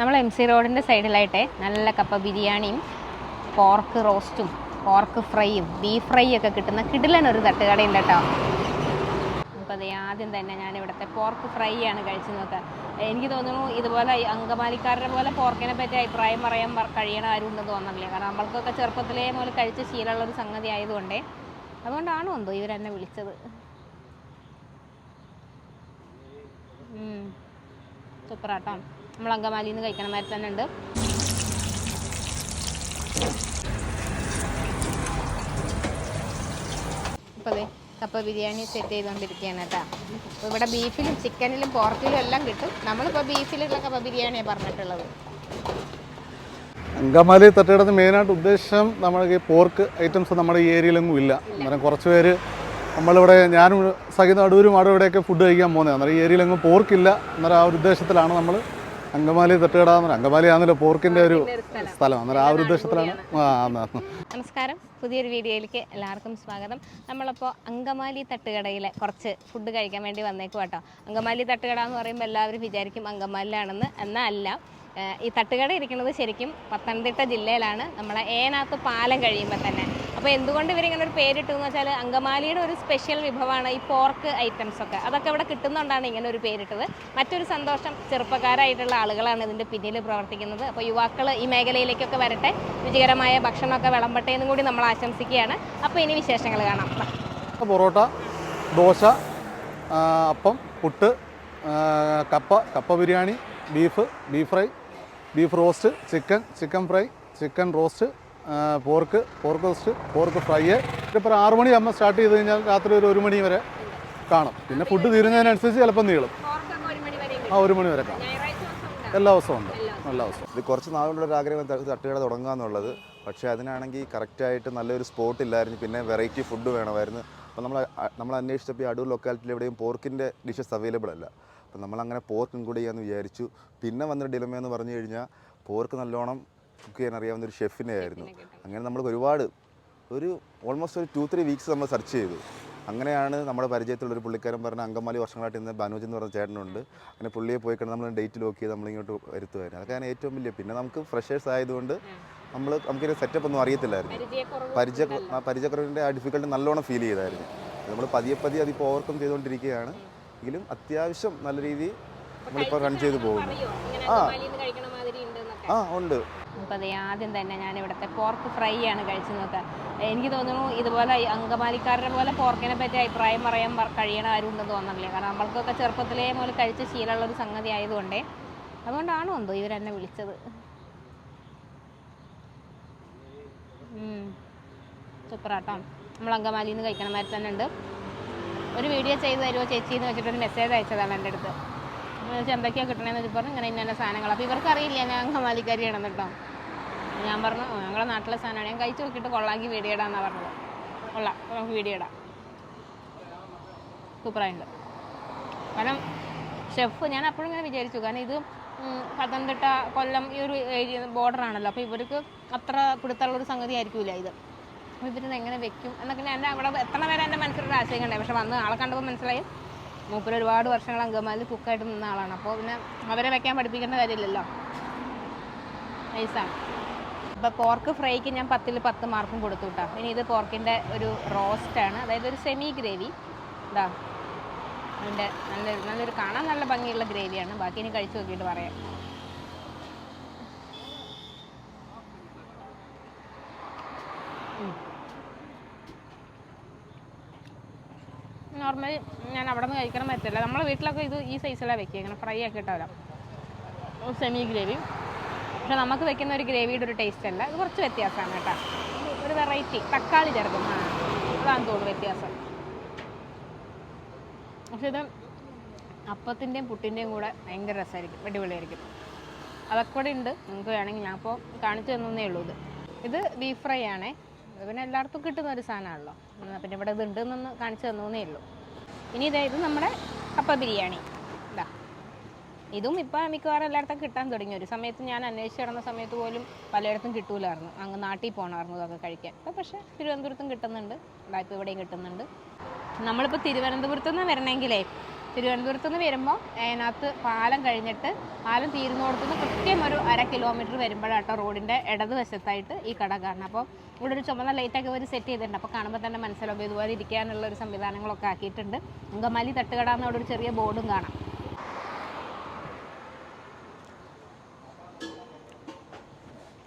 നമ്മൾ M C റോഡിന്റെ സൈഡിലായിട്ടെ നല്ല കപ്പ ബിരിയാണിയും പോർക്ക് റോസ്റ്റും പോർക്ക് ഫ്രൈയും ബീഫ് ഫ്രൈ ഒക്കെ കിട്ടുന്ന കിടിലൻ ഒരു തട്ടുകടയുണ്ട് കേട്ടോ അപ്പോൾ ആദ്യം തന്നെ ഞാൻ ഇവിടുത്തെ പോർക്ക് ഫ്രൈ ആണ് കഴിച്ചു നോക്കുക. എനിക്ക് തോന്നുന്നു ഇതുപോലെ അങ്കമാലിക്കാരുടെ പോലെ പോർക്കിനെ പറ്റി അഭിപ്രായം പറയാൻ കഴിയണ ആരും ഉണ്ടെന്ന് തോന്നുന്നില്ല കാരണം നമ്മൾക്കൊക്കെ ചെറുപ്പത്തിലേ മുതൽ കഴിച്ച ശീലമുള്ള ഒരു സംഗതി ആയതുകൊണ്ടേ അതുകൊണ്ടാണോ എന്തോ ഇവരെന്നെ വിളിച്ചത്. സൂപ്പറാട്ടോ. നമ്മൾ അങ്കമാലിയിൽ നിന്ന് കഴിക്കണ മാതിരി തന്നെ ഉണ്ട്. അപ്പോൾ അതെ കപ്പ ബിരിയാണി സെറ്റ് ചെയ്തുകൊണ്ടിരിക്കുകയാണ് കേട്ടോ. അപ്പോൾ ഇവിടെ ബീഫിലും ചിക്കനിലും പോർക്കിലും എല്ലാം കിട്ടും. നമ്മളിപ്പോൾ ബീഫിലുള്ള കപ്പ ബിരിയാണിയാണ് പറഞ്ഞിട്ടുള്ളത്. അങ്കമാലി തട്ടുകടന്ന് മെയിനായിട്ട് ഉദ്ദേശം നമ്മുടെ ഈ പോർക്ക് ഐറ്റംസ് നമ്മുടെ ഈ ഏരിയയിലൊന്നും ഇല്ല. അന്നേരം കുറച്ച് പേര് നമ്മളിവിടെ ഞാനും സഹിതം അടൂരും അവിടെ ഇവിടെയൊക്കെ ഫുഡ് കഴിക്കാൻ പോകുന്നത്. അന്നേരം ഈ ഏരിയയിലെങ്ങും പോർക്കില്ല അന്നേരം ആ ഒരു ഉദ്ദേശത്തിലാണ് നമ്മൾ അങ്കമാലി തട്ടുകട അങ്കമാലി ആണല്ലോ പോർക്കിന്റെ ഒരു സ്ഥലം. അന്നേരം ആ ഒരു ഉദ്ദേശത്തിലാണ്. നമസ്കാരം. പുതിയൊരു വീഡിയോയിലേക്ക് എല്ലാവർക്കും സ്വാഗതം. നമ്മളിപ്പോൾ അങ്കമാലി തട്ടുകടയിലെ കുറച്ച് ഫുഡ് കഴിക്കാൻ വേണ്ടി വന്നേക്കും കേട്ടോ അങ്കമാലി തട്ടുകട എന്ന് പറയുമ്പോൾ എല്ലാവരും വിചാരിക്കും അങ്കമാലിലാണെന്ന്. എന്നാൽ അല്ല. ഈ തട്ടുകട ഇരിക്കുന്നത് ശരിക്കും പത്തനംതിട്ട ജില്ലയിലാണ്. നമ്മളെ ഏനാത്ത് പാലം കഴിയുമ്പോൾ തന്നെ. അപ്പോൾ എന്തുകൊണ്ട് ഇവരിങ്ങനെ ഒരു പേരിട്ടു എന്ന് വെച്ചാൽ അങ്കമാലിയുടെ ഒരു സ്പെഷ്യൽ വിഭവമാണ് ഈ പോർക്ക് ഐറ്റംസ് ഒക്കെ. അതൊക്കെ ഇവിടെ കിട്ടുന്നതുകൊണ്ടാണ് ഇങ്ങനെ ഒരു പേരിട്ടത്. മറ്റൊരു സന്തോഷം ചെറുപ്പക്കാരായിട്ടുള്ള ആളുകളാണ് ഇതിന്റെ പിന്നിൽ പ്രവർത്തിക്കുന്നത്. അപ്പോൾ യുവാക്കൾ ഈ മേഖലയിലേക്കൊക്കെ വരട്ടെ. രുചികരമായ ഭക്ഷണമൊക്കെ വിളമ്പട്ടെ എന്നും കൂടി നമ്മൾ ആശംസിക്കുകയാണ്. അപ്പോൾ ഇനി വിശേഷങ്ങൾ കാണാം. പൊറോട്ട ദോശ അപ്പം പുട്ട് കപ്പ കപ്പ biryani beef beef fry beef roast chicken chicken fry chicken roast pork pork roast pork fry. ഇപ്പോൾ ആറ് മണിയാകുമ്പോൾ സ്റ്റാർട്ട് ചെയ്ത് കഴിഞ്ഞാൽ രാത്രി ഒരു ഒരു മണി വരെ കാണും. പിന്നെ ഫുഡ് തീരുന്നതിനനുസരിച്ച് ചിലപ്പോൾ നീളും. ആ ഒരു മണി വരെ കാണും. എല്ലാ ദിവസവും ഉണ്ട്. എല്ലാ ദിവസവും. ഇത് കുറച്ച് നാളുകളുടെ ഒരു ആഗ്രഹം തട്ടുകട തുടങ്ങുക എന്നുള്ളത് പക്ഷേ അതിനാണെങ്കിൽ കറക്റ്റായിട്ട് നല്ലൊരു സ്പോട്ട് ഇല്ലായിരുന്നു. പിന്നെ വെറൈറ്റി ഫുഡ് വേണമായിരുന്നു. അപ്പോൾ നമ്മൾ നമ്മൾ അന്വേഷിച്ചപ്പോൾ ഈ അടൂർ ലൊക്കാലിറ്റിയിൽ എവിടെയും പോർക്കിന്റെ ഡിഷസ് അവൈലബിൾ അല്ല. അപ്പോൾ നമ്മളങ്ങനെ പോർക്ക് ഇൻക്ലൂഡ് ചെയ്യാമെന്ന് വിചാരിച്ചു. പിന്നെ വന്നൊരു ഡിലമ എന്ന് പറഞ്ഞു കഴിഞ്ഞാൽ പോർക്ക് നല്ലോണം കുക്ക് ചെയ്യാൻ അറിയാവുന്ന ഒരു ഷെഫിനെ ആയിരുന്നു. അങ്ങനെ നമ്മൾ ഒരുപാട് ഒരു ഓൾമോസ്റ്റ് ഒരു ടു ത്രീ വീക്സ് നമ്മൾ സെർച്ച് ചെയ്തു. അങ്ങനെയാണ് നമ്മുടെ പരിചയത്തിലുള്ള ഒരു പുള്ളിക്കാരൻ പറഞ്ഞ അങ്കമാലി വർഷങ്ങളായിട്ട് ഇന്ന് ബനോജ് എന്ന് പറഞ്ഞ ചേട്ടനുണ്ട്. അങ്ങനെ പുള്ളിയെ പോയി കണ്ട് നമ്മൾ ഡേറ്റ് ലോക്ക് ചെയ്ത് നമ്മളിങ്ങോട്ട് വരുത്തുമായിരുന്നു അതൊക്കെ ഏറ്റവും വലിയ പിന്നെ നമുക്ക് ഫ്രഷേഴ്സ് ആയതുകൊണ്ട് നമ്മൾ നമുക്കൊരു സെറ്റപ്പ് ഒന്നും അറിയത്തില്ലായിരുന്നു. പരിചയ ആ പരിചയക്കുറവിന്റെ ആ ഡിഫിക്കൽട്ടി നല്ലോണം ഫീൽ ചെയ്തായിരുന്നു. നമ്മൾ പതിയെ പതിയെ അതിപ്പോൾ ഓവർകം ചെയ്തുകൊണ്ടിരിക്കുകയാണ്. എങ്കിലും അത്യാവശ്യം നല്ല രീതിയിൽ നമ്മളിപ്പോൾ റൺ ചെയ്ത് പോകുന്നു. ആ. ആ ഉണ്ട്. അപ്പോൾ അതേ ആദ്യം തന്നെ ഞാൻ ഇവിടുത്തെ പോർക്ക് ഫ്രൈ ആണ് കഴിച്ചു നോക്കുക എനിക്ക് തോന്നുന്നു ഇതുപോലെ അങ്കമാലിക്കാരുടെ പോലെ പോർക്കിനെ പറ്റി അഭിപ്രായം പറയാൻ കഴിയണ ആരും ഉണ്ടെന്ന് തോന്നുന്നില്ല കാരണം നമ്മൾക്കൊക്കെ ചെറുപ്പത്തിലേ മുതൽ കഴിച്ച ശീലമുള്ള ഒരു സംഗതി ആയതുകൊണ്ടേ. അതുകൊണ്ടാണോ എന്തോ ഇവരെന്നെ വിളിച്ചത്. സൂപ്പറാട്ടോ. നമ്മൾ അങ്കമാലിയിൽ നിന്ന് കഴിക്കണ മാതിരി തന്നെ ഉണ്ട്. ഒരു വീഡിയോ ചെയ്ത് തരുമോ ചേച്ചി എന്ന് വെച്ചിട്ടൊരു മെസ്സേജ് അയച്ചതാണ് എന്റെ അടുത്ത്. വെച്ചാൽ എന്തൊക്കെയാണ് കിട്ടണമെന്ന് വെച്ച് പറഞ്ഞു ഇങ്ങനെ ഇന്ന സാധനങ്ങൾ അപ്പോൾ ഇവർക്ക് അറിയില്ല ഞാൻ അങ്കമാലിക്കാരിയാണെന്ന് കേട്ടോ. ഞാൻ പറഞ്ഞു "ആ, ഞങ്ങളുടെ നാട്ടിലെ സാധനമാണ്. ഞാൻ കഴിച്ച് നോക്കിയിട്ട് കൊള്ളാങ്കി വീഡിയോ ഇടാന്നാ പറഞ്ഞത്. കൊള്ളാം നമുക്ക് വീഡിയോ ഇടാം. സൂപ്പറായിട്ടുണ്ട്. കാരണം ഷെഫ് ഞാൻ അപ്പോഴും ഇങ്ങനെ വിചാരിച്ചു. കാരണം ഇത് പത്തനംതിട്ട കൊല്ലം ഈ ഒരു ഏരിയ ബോർഡറാണല്ലോ അപ്പോൾ ഇവർക്ക് അത്ര പിടുത്തമുള്ള ഒരു സംഗതി ആയിരിക്കില്ല ഇത്. ഇവരിത് എങ്ങനെ വെക്കും? എന്നൊക്കെ ഞാൻ അവിടെ എത്ര വരെ എന്റെ മനസ്സിലൊരു ആശയം കണ്ടേ. പക്ഷെ വന്ന് ആളെ കണ്ടപ്പോൾ മനസ്സിലായി മൂപ്പര് ഒരുപാട് വർഷങ്ങൾ അങ്കമാലി കുക്കായിട്ട് നിന്ന ആളാണ്. അപ്പോൾ പിന്നെ അവരെ വെക്കാൻ പഠിപ്പിക്കേണ്ട കാര്യമില്ലല്ലോ. നൈസാണ്. അപ്പോൾ പോർക്ക് ഫ്രൈക്ക് ഞാൻ പത്തിൽ പത്ത് മാർക്കും കൊടുത്തു കേട്ടോ. ഇനി ഇത് പോർക്കിന്റെ ഒരു റോസ്റ്റാണ്. അതായത് ഒരു സെമി ഗ്രേവി. ഇതാ. അതിന്റെ നല്ലൊരു നല്ലൊരു കാണാൻ നല്ല ഭംഗിയുള്ള ഗ്രേവിയാണ്. ബാക്കി ഇനി കഴിച്ചു നോക്കിയിട്ട് പറയാം. നോർമലി ഞാൻ അവിടെ നിന്ന് കഴിക്കണം പറ്റില്ല നമ്മളെ വീട്ടിലൊക്കെ ഇത് ഈ സൈസിലാണ് വെക്കുക ഇങ്ങനെ ഫ്രൈ ആക്കി ഇട്ടാവില്ല സെമി ഗ്രേവി പക്ഷെ നമുക്ക് വെക്കുന്ന ഒരു ഗ്രേവിയുടെ ഒരു ടേസ്റ്റ് അല്ല. ഇത് കുറച്ച് വ്യത്യാസമാണ് കേട്ടോ. ഒരു- വെറൈറ്റി തക്കാളി ചേർക്കും. ആ അതാണ് തോന്നുന്നു വ്യത്യാസം. പക്ഷെ ഇത് അപ്പത്തിന്റെയും പുട്ടിന്റെയും കൂടെ ഭയങ്കര രസമായിരിക്കും. അടിപൊളിയായിരിക്കും. അതൊക്കെ കൂടെ ഉണ്ട്. നിങ്ങൾക്ക് വേണമെങ്കിൽ ഞാൻ ഇപ്പോൾ കാണിച്ചു തന്നേ ഉള്ളൂ ഇത്. ഇത് ബീഫ് ഫ്രൈ ആണേ. പിന്നെ എല്ലായിടത്തും കിട്ടുന്ന ഒരു സാധനമാണല്ലോ. പിന്നെ ഇവിടെ ഇത് ഉണ്ടെന്നൊന്ന് കാണിച്ചു തന്നേ ഉള്ളൂ. ഇനി ഇതാ ഇത് നമ്മുടെ കപ്പ ബിരിയാണി. ഇതാ ഇതും ഇപ്പം മിക്കവാറും എല്ലായിടത്തും കിട്ടാൻ തുടങ്ങി. ഒരു സമയത്ത് ഞാൻ അന്വേഷിച്ച് കിടന്ന സമയത്ത് പോലും പലയിടത്തും കിട്ടൂലായിരുന്നു. അങ്ങ് നാട്ടിൽ പോകണമായിരുന്നു ഇതൊക്കെ കഴിക്കാൻ. ഇപ്പം പക്ഷേ തിരുവനന്തപുരത്തും കിട്ടുന്നുണ്ട്. ഇപ്പോൾ ഇവിടെയും കിട്ടുന്നുണ്ട്. നമ്മളിപ്പോൾ തിരുവനന്തപുരത്ത് നിന്ന് വരണമെങ്കിലേ തിരുവനന്തപുരത്ത് നിന്ന് വരുമ്പോൾ അതിനകത്ത് പാലം കഴിഞ്ഞിട്ട് പാലം തീരുന്നിടത്തു നിന്ന് കൃത്യം ഒരു അര കിലോമീറ്റർ വരുമ്പോഴാട്ടോ റോഡിന്റെ ഇടതുവശത്തായിട്ട് ഈ കട കാണുന്നത് അപ്പോൾ ഇവിടെ ഒരു ചുമന്ന ലൈറ്റൊക്കെ ഒരു സെറ്റ് ചെയ്തിട്ടുണ്ട്. അപ്പോൾ കാണുമ്പോൾ തന്നെ മനസ്സിലാവും ഇതുപോലെ ഇരിക്കാനുള്ള ഒരു സംവിധാനങ്ങളൊക്കെ ആക്കിയിട്ടുണ്ട്. അങ്കമാലി തട്ടുകട എന്ന് അവിടെ ഒരു ചെറിയ ബോർഡും കാണാം.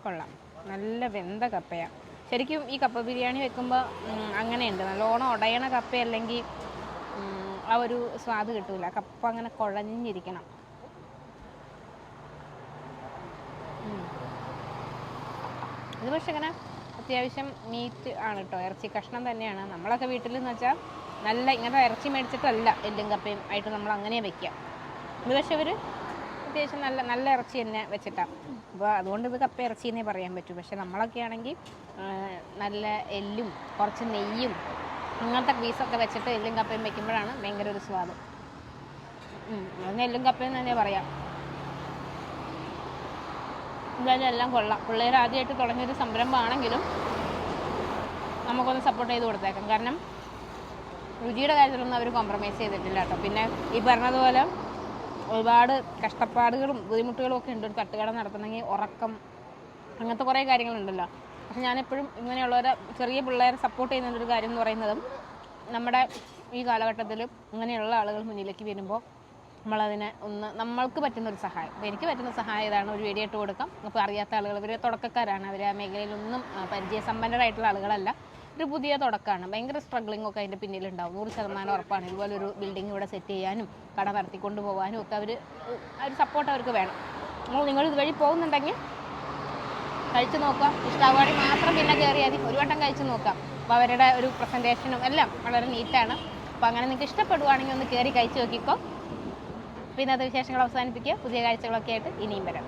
കൊള്ളാം. നല്ല വെന്ത കപ്പയാണ് ശരിക്കും ഈ കപ്പ ബിരിയാണി വെക്കുമ്പോൾ അങ്ങനെയുണ്ട്. നല്ലോണം ഉടയണ കപ്പ അല്ലെങ്കിൽ ആ ഒരു സ്വാദ് കിട്ടൂല. കപ്പ അങ്ങനെ കുഴഞ്ഞിരിക്കണം. ഇത് പക്ഷെ ഇങ്ങനെ അത്യാവശ്യം മീറ്റ് ആണ് കേട്ടോ ഇറച്ചി കഷ്ണം തന്നെയാണ്. നമ്മളൊക്കെ വീട്ടിൽ എന്ന് വെച്ചാൽ നല്ല ഇങ്ങനത്തെ ഇറച്ചി മേടിച്ചിട്ടല്ല എല്ലും കപ്പയും ആയിട്ട് നമ്മൾ അങ്ങനെ വെക്കാം ഇത് പക്ഷെ ഇവർ അത്യാവശ്യം നല്ല നല്ല ഇറച്ചി തന്നെ വെച്ചിട്ടാണ് അപ്പോൾ അതുകൊണ്ട് ഇത് കപ്പ ഇറച്ചി എന്നേ പറയാൻ പറ്റൂ. പക്ഷെ നമ്മളൊക്കെ ആണെങ്കിൽ നല്ല എല്ലും കുറച്ച് നെയ്യും അങ്ങനത്തെ പീസൊക്കെ വെച്ചിട്ട് എല്ലും കപ്പയും വെക്കുമ്പോഴാണ് ഭയങ്കര ഒരു സ്വാദ്. അതിന് എല്ലും കപ്പയും തന്നെ പറയാം. എന്തായാലും എല്ലാം കൊള്ളാം. പിള്ളേർ ആദ്യമായിട്ട് തുടങ്ങിയൊരു സംരംഭമാണെങ്കിലും നമുക്കൊന്ന് സപ്പോർട്ട് ചെയ്ത് കൊടുത്തേക്കാം. കാരണം രുചിയുടെ കാര്യത്തിലൊന്നും അവർ കോംപ്രമൈസ് ചെയ്തിട്ടില്ല കേട്ടോ. പിന്നെ ഈ പറഞ്ഞതുപോലെ ഒരുപാട് കഷ്ടപ്പാടുകളും ബുദ്ധിമുട്ടുകളും ഒക്കെ ഉണ്ട്. ഒരു തട്ടുകട നടത്തണമെങ്കിൽ ഉറക്കം അങ്ങനത്തെ കുറേ കാര്യങ്ങളുണ്ടല്ലോ. പക്ഷെ ഞാനെപ്പോഴും ഇങ്ങനെയുള്ളവരെ ചെറിയ പിള്ളേരെ സപ്പോർട്ട് ചെയ്യുന്ന ഒരു കാര്യം എന്ന് പറയുന്നതും നമ്മുടെ ഈ കാലഘട്ടത്തിൽ ഇങ്ങനെയുള്ള ആളുകൾ മുന്നിലേക്ക് വരുമ്പോൾ നമ്മളതിനെ ഒന്ന് നമ്മൾക്ക് പറ്റുന്ന ഒരു സഹായം. അപ്പോൾ എനിക്ക് പറ്റുന്ന സഹായം ഇതാണ് ഒരു വീഡിയോ ഇട്ട് കൊടുക്കാം. അപ്പോൾ അറിയാത്ത ആളുകൾ ഇവർ തുടക്കക്കാരാണ്. അവർ ആ മേഖലയിലൊന്നും പരിചയസമ്പന്നരായിട്ടുള്ള ആളുകളല്ല. ഒരു പുതിയ തുടക്കമാണ്. ഭയങ്കര സ്ട്രഗ്ലിംഗ് ഒക്കെ അതിന്റെ പിന്നിലുണ്ടാവും. നൂറ് ശതമാനം ഉറപ്പാണ്. ഇതുപോലെ ഒരു ബിൽഡിംഗ് ഇവിടെ സെറ്റ് ചെയ്യാനും കട നടത്തിക്കൊണ്ട് പോകാനും ഒക്കെ അവർ ഒരു സപ്പോർട്ട് അവർക്ക് വേണം. നിങ്ങൾ ഇതുവഴി പോകുന്നുണ്ടെങ്കിൽ കഴിച്ചു നോക്കാം ഇഷ്ടമാവുകയാണെങ്കിൽ മാത്രം പിന്നെ കയറിയാൽ മതി. ഒരു വട്ടം കഴിച്ചു നോക്കാം. അപ്പോൾ അവരുടെ ഒരു പ്രസന്റേഷനും എല്ലാം വളരെ നീറ്റാണ് അപ്പോൾ അങ്ങനെ നിങ്ങൾക്ക് ഇഷ്ടപ്പെടുവാണെങ്കിൽ ഒന്ന് കയറി കഴിച്ചു നോക്കിക്കോ. പിന്നെ ഇന്നത്തെ വിശേഷങ്ങൾ അവസാനിപ്പിക്കുക. പുതിയ കാഴ്ചകളൊക്കെ ആയിട്ട് ഇനിയും വരാം.